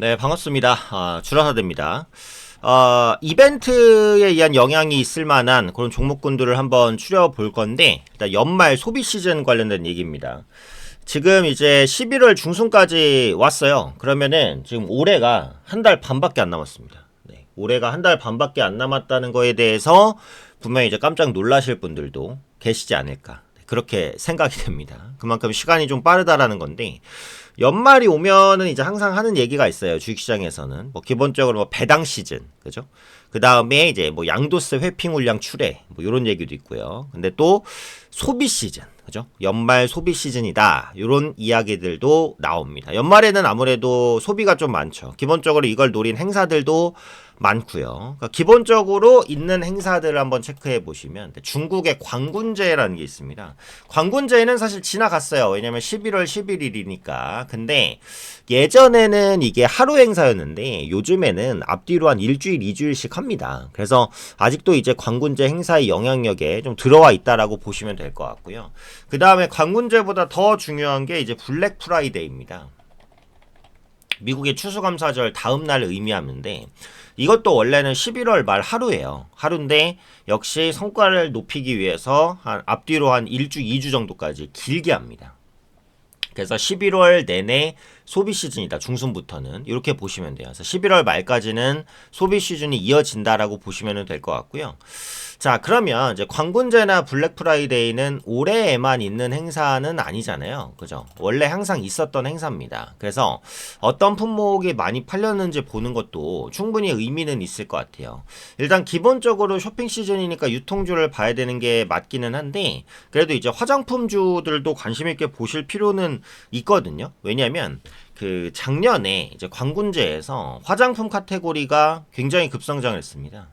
네, 반갑습니다. 아, 주라사대입니다. 어, 이벤트에 의한 영향이 있을 만한 그런 종목군들을 한번 추려볼 건데, 일단 연말 소비 시즌 관련된 얘기입니다. 지금 이제 11월 중순까지 왔어요. 그러면은 지금 올해가 한 달 반밖에 안 남았습니다. 네, 올해가 한 달 반밖에 안 남았다는 거에 대해서 분명히 이제 깜짝 놀라실 분들도 계시지 않을까. 그렇게 생각이 됩니다. 그만큼 시간이 좀 빠르다라는 건데 연말이 오면은 이제 항상 하는 얘기가 있어요. 주식시장에서는 뭐 기본적으로 뭐 배당 시즌, 그죠? 그 다음에 이제 뭐 양도세 회피 물량 출해 뭐 이런 얘기도 있고요. 근데 또 소비 시즌, 그죠? 연말 소비 시즌이다. 이런 이야기들도 나옵니다. 연말에는 아무래도 소비가 좀 많죠. 기본적으로 이걸 노린 행사들도 많고요. 그러니까 기본적으로 있는 행사들을 한번 체크해 보시면 중국의 광군제라는 게 있습니다. 광군제는 사실 지나갔어요. 왜냐면 11월 11일이니까. 근데 예전에는 이게 하루 행사였는데 요즘에는 앞뒤로 한 일주일, 이주일씩 합니다. 그래서 아직도 이제 광군제 행사의 영향력에 좀 들어와 있다라고 보시면 될 것 같고요. 그 다음에 광군제보다 더 중요한 게 이제 블랙 프라이데이입니다. 미국의 추수감사절 다음 날 의미하는데 이것도 원래는 11월 말 하루예요. 하루인데 역시 성과를 높이기 위해서 한 앞뒤로 한 1주, 2주 정도까지 길게 합니다. 그래서 11월 내내 소비 시즌이다. 중순부터는 이렇게 보시면 돼요. 그래서 11월 말까지는 소비 시즌이 이어진다라고 보시면 될 것 같고요. 자, 그러면 이제 광군제나 블랙 프라이데이는 올해에만 있는 행사는 아니잖아요. 그죠? 원래 항상 있었던 행사입니다. 그래서 어떤 품목이 많이 팔렸는지 보는 것도 충분히 의미는 있을 것 같아요. 일단 기본적으로 쇼핑 시즌이니까 유통주를 봐야 되는 게 맞기는 한데 그래도 이제 화장품주들도 관심 있게 보실 필요는 있거든요. 왜냐하면 그 작년에 이제 광군제에서 화장품 카테고리가 굉장히 급성장을 했습니다.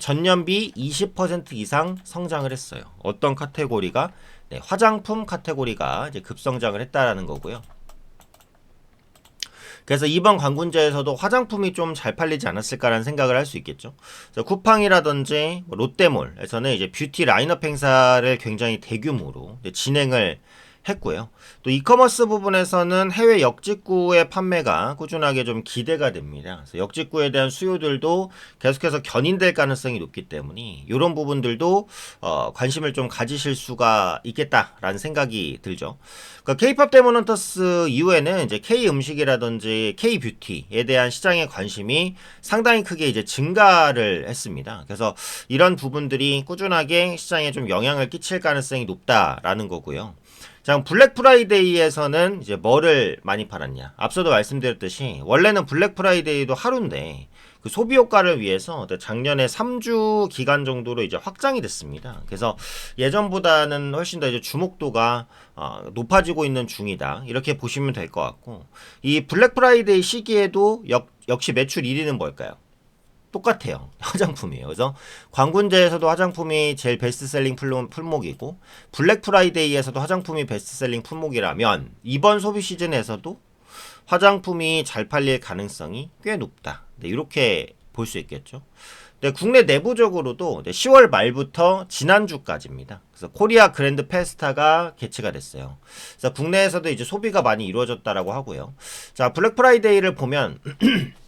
전년비 20% 이상 성장을 했어요. 어떤 카테고리가 네, 화장품 카테고리가 이제 급성장을 했다라는 거고요. 그래서 이번 광군제에서도 화장품이 좀 잘 팔리지 않았을까라는 생각을 할 수 있겠죠. 쿠팡이라든지 뭐 롯데몰에서는 이제 뷰티 라인업 행사를 굉장히 대규모로 진행을 했고요. 또 이커머스 부분에서는 해외 역직구의 판매가 꾸준하게 좀 기대가 됩니다. 그래서 역직구에 대한 수요들도 계속해서 견인될 가능성이 높기 때문에 이런 부분들도 어, 관심을 좀 가지실 수가 있겠다라는 생각이 들죠. 그러니까 K-팝 데모넌터스 이후에는 이제 K 음식이라든지 K 뷰티에 대한 시장의 관심이 상당히 크게 이제 증가를 했습니다. 그래서 이런 부분들이 꾸준하게 시장에 좀 영향을 끼칠 가능성이 높다라는 거고요. 자, 블랙 프라이데이에서는 이제 뭐를 많이 팔았냐? 앞서도 말씀드렸듯이 원래는 블랙 프라이데이도 하루인데 그 소비 효과를 위해서 작년에 3주 기간 정도로 이제 확장이 됐습니다. 그래서 예전보다는 훨씬 더 이제 주목도가 어, 높아지고 있는 중이다. 이렇게 보시면 될 것 같고 이 블랙 프라이데이 시기에도 역, 역시 매출 1위는 뭘까요? 똑같아요. 화장품이에요. 그래서 광군제에서도 화장품이 제일 베스트셀링 품목이고 블랙 프라이데이에서도 화장품이 베스트셀링 품목이라면 이번 소비 시즌에서도 화장품이 잘 팔릴 가능성이 꽤 높다. 네, 이렇게 볼 수 있겠죠. 네, 국내 내부적으로도 10월 말부터 지난주까지입니다. 그래서 코리아 그랜드 페스타가 개최가 됐어요. 그래서 국내에서도 이제 소비가 많이 이루어졌다라고 하고요. 자, 블랙 프라이데이를 보면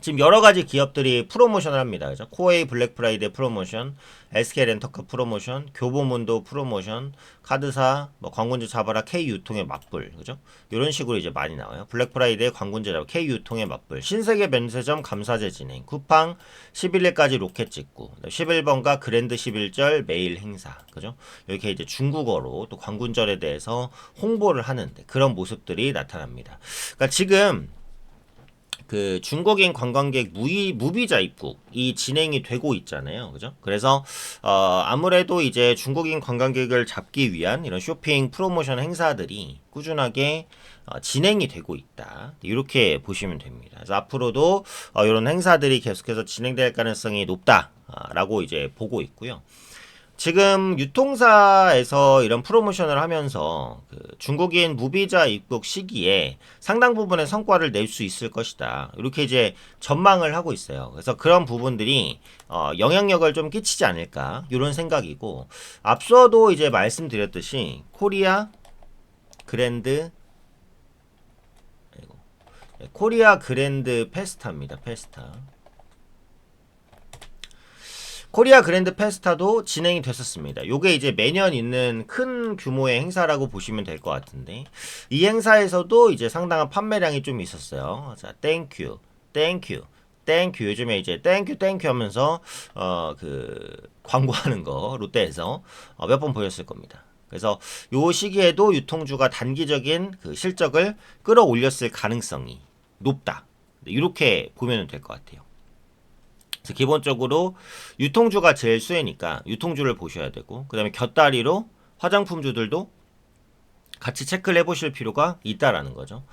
지금 여러 가지 기업들이 프로모션을 합니다. 그죠? 코웨이 블랙 프라이데이 프로모션, SK 렌터카 프로모션, 교보문도 프로모션, 카드사, 뭐 광군제 잡아라 K 유통의 맞불, 그죠? 이런 식으로 이제 많이 나와요. 블랙 프라이데이 광군제 잡아 K 유통의 맞불, 신세계 면세점 감사제 진행, 쿠팡 11일까지 로켓 찍고, 11번가 그랜드 11절 매일 행사, 그죠? 이렇게 이제 중국어로 또 광군절에 대해서 홍보를 하는데 그런 모습들이 나타납니다. 그러니까 지금 그 중국인 관광객 무이 무비자 입국이 진행이 되고 있잖아요. 그죠? 그래서 어 아무래도 이제 중국인 관광객을 잡기 위한 이런 쇼핑 프로모션 행사들이 꾸준하게 어, 진행이 되고 있다. 이렇게 보시면 됩니다. 그래서 앞으로도 어, 이런 행사들이 계속해서 진행될 가능성이 높다라고 이제 보고 있고요. 지금 유통사에서 이런 프로모션을 하면서 그 중국인 무비자 입국 시기에 상당 부분의 성과를 낼 수 있을 것이다. 이렇게 이제 전망을 하고 있어요. 그래서 그런 부분들이 어, 영향력을 좀 끼치지 않을까 이런 생각이고 앞서도 이제 말씀드렸듯이 코리아 그랜드 네, 코리아 그랜드 페스타입니다. 페스타. 코리아 그랜드 페스타도 진행이 됐었습니다. 요게 이제 매년 있는 큰 규모의 행사라고 보시면 될 것 같은데 이 행사에서도 이제 상당한 판매량이 좀 있었어요. 자, 땡큐, 땡큐, 땡큐. 요즘에 이제 땡큐, 땡큐 하면서 어 그 광고하는 거 롯데에서 어, 몇번 보였을 겁니다. 그래서 요 시기에도 유통주가 단기적인 그 실적을 끌어올렸을 가능성이 높다. 이렇게 보면 될 것 같아요. 기본적으로 유통주가 제일 수혜니까 유통주를 보셔야 되고 그 다음에 곁다리로 화장품주들도 같이 체크를 해보실 필요가 있다라는 거죠.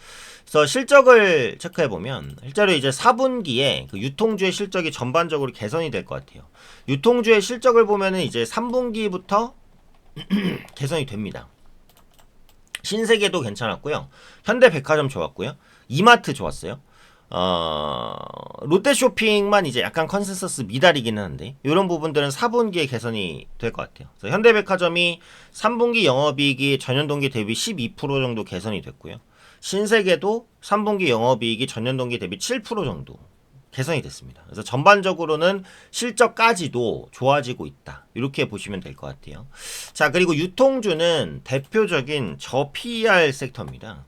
그래서 실적을 체크해 보면 실제로 이제 4분기에 그 유통주의 실적이 전반적으로 개선이 될 것 같아요. 유통주의 실적을 보면은 이제 3분기부터 개선이 됩니다. 신세계도 괜찮았고요. 현대백화점 좋았고요. 이마트 좋았어요. 어, 롯데쇼핑만 이제 약간 컨센서스 미달이기는 한데 이런 부분들은 4분기에 개선이 될 것 같아요. 그래서 현대백화점이 3분기 영업이익이 전년 동기 대비 12% 정도 개선이 됐고요. 신세계도 3분기 영업이익이 전년 동기 대비 7% 정도 개선이 됐습니다. 그래서 전반적으로는 실적까지도 좋아지고 있다. 이렇게 보시면 될 것 같아요. 자, 그리고 유통주는 대표적인 저PER 섹터입니다.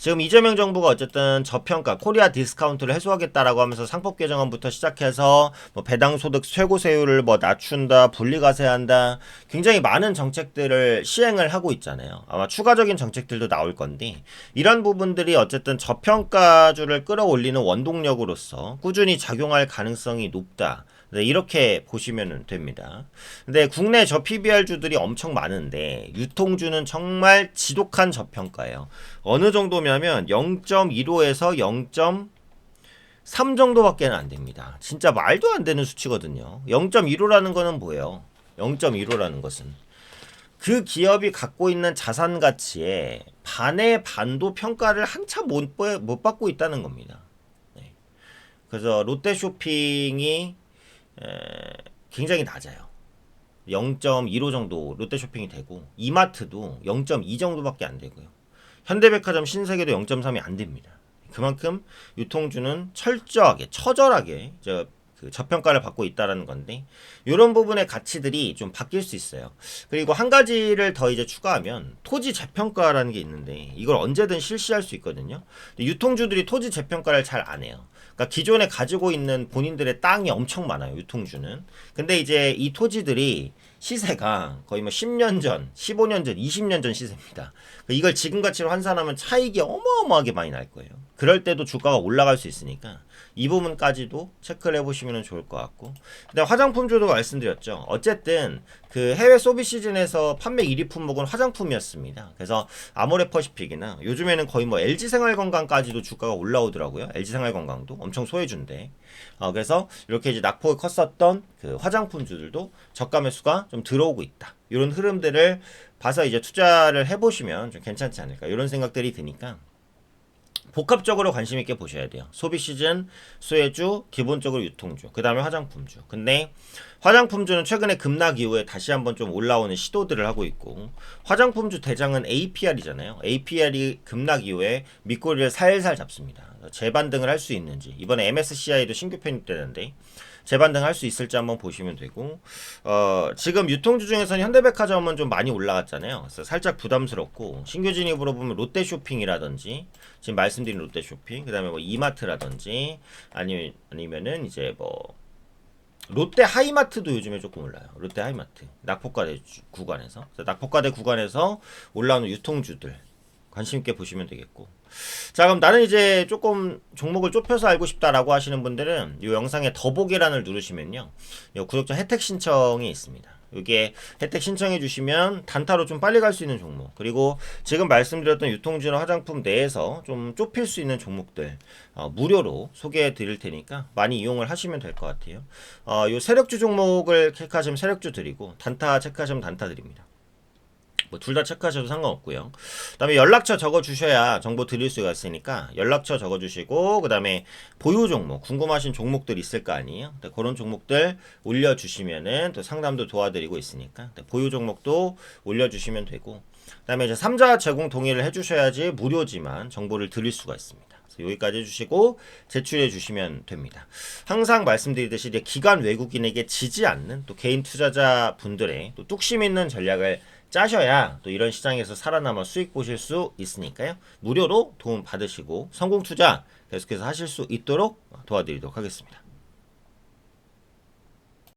지금 이재명 정부가 어쨌든 저평가 코리아 디스카운트를 해소하겠다라고 하면서 상법 개정안부터 시작해서 뭐 배당 소득 최고세율을 뭐 낮춘다, 분리과세한다, 굉장히 많은 정책들을 시행을 하고 있잖아요. 아마 추가적인 정책들도 나올 건데 이런 부분들이 어쨌든 저평가주를 끌어올리는 원동력으로서 꾸준히 작용할 가능성이 높다. 네, 이렇게 보시면 됩니다. 근데 국내 저 PBR주들이 엄청 많은데 유통주는 정말 지독한 저평가예요. 어느 정도 냐면 0.15에서 0.3 정도밖에 안 됩니다. 진짜 말도 안 되는 수치거든요. 0.15라는 거는 뭐예요? 0.15라는 것은 그 기업이 갖고 있는 자산 가치의 반의 반도 평가를 한참 못, 못 받고 있다는 겁니다. 네. 그래서 롯데쇼핑이 굉장히 낮아요. 0.15 정도 롯데쇼핑이 되고 이마트도 0.2 정도밖에 안 되고요. 현대백화점 신세계도 0.3이 안 됩니다. 그만큼 유통주는 철저하게 처절하게 그 저평가를 받고 있다라는 건데 이런 부분의 가치들이 좀 바뀔 수 있어요. 그리고 한 가지를 더 이제 추가하면 토지 재평가라는 게 있는데 이걸 언제든 실시할 수 있거든요. 유통주들이 토지 재평가를 잘 안 해요. 그러니까 기존에 가지고 있는 본인들의 땅이 엄청 많아요. 유통주는. 근데 이제 이 토지들이 시세가 거의 뭐 10년 전, 15년 전, 20년 전 시세입니다. 그러니까 이걸 지금 가치로 환산하면 차익이 어마어마하게 많이 날 거예요. 그럴 때도 주가가 올라갈 수 있으니까 이 부분까지도 체크를 해보시면 좋을 것 같고. 근데 화장품주도 말씀드렸죠. 어쨌든 그 해외 소비 시즌에서 판매 1위 품목은 화장품이었습니다. 그래서 아모레퍼시픽이나 요즘에는 거의 뭐 LG생활건강까지도 주가가 올라오더라고요. LG생활건강도 엄청 소해준대 어, 그래서 이렇게 이제 낙폭이 컸었던 그 화장품주들도 저가 매수가 좀 들어오고 있다. 이런 흐름들을 봐서 이제 투자를 해보시면 좀 괜찮지 않을까. 이런 생각들이 드니까 복합적으로 관심 있게 보셔야 돼요. 소비 시즌, 수혜주, 기본적으로 유통주, 그 다음에 화장품주. 근데 화장품주는 최근에 급락 이후에 다시 한번 좀 올라오는 시도들을 하고 있고 화장품주 대장은 APR이잖아요. APR이 급락 이후에 밑꼬리를 살살 잡습니다. 재반등을 할 수 있는지 이번에 MSCI도 신규 편입되는데 재반등할 수 있을지 한번 보시면 되고 어, 지금 유통주 중에서는 현대백화점은 좀 많이 올라갔잖아요. 그래서 살짝 부담스럽고 신규 진입으로 보면 롯데쇼핑이라든지 지금 말씀드린 롯데쇼핑 그다음에 뭐 이마트라든지 아니 아니면은 이제 뭐 롯데 하이마트도 요즘에 조금 올라요. 롯데 하이마트 낙폭과대 구간에서 낙폭과대 구간에서 올라오는 유통주들 관심 있게 보시면 되겠고. 자 그럼 나는 이제 조금 종목을 좁혀서 알고 싶다라고 하시는 분들은 이 영상에 더보기란을 누르시면요. 이 구독자 혜택 신청이 있습니다. 이게 혜택 신청해 주시면 단타로 좀 빨리 갈 수 있는 종목 그리고 지금 말씀드렸던 유통주나 화장품 내에서 좀 좁힐 수 있는 종목들 어, 무료로 소개해 드릴 테니까 많이 이용을 하시면 될 것 같아요. 어, 요 세력주 종목을 체크하시면 세력주 드리고 단타 체크하시면 단타 드립니다 뭐 둘 다 체크하셔도 상관없고요. 그다음에 연락처 적어 주셔야 정보 드릴 수가 있으니까 연락처 적어 주시고 그다음에 보유 종목 궁금하신 종목들 있을 거 아니에요. 그런 종목들 올려 주시면은 또 상담도 도와드리고 있으니까 보유 종목도 올려 주시면 되고 그다음에 이제 삼자 제공 동의를 해 주셔야지 무료지만 정보를 드릴 수가 있습니다. 여기까지 해주시고 제출해 주시면 됩니다. 항상 말씀드리듯이 기관 외국인에게 지지 않는 또 개인 투자자 분들의 또 뚝심 있는 전략을 짜셔야 또 이런 시장에서 살아남아 수익 보실 수 있으니까요. 무료로 도움 받으시고 성공 투자 계속해서 하실 수 있도록 도와드리도록 하겠습니다.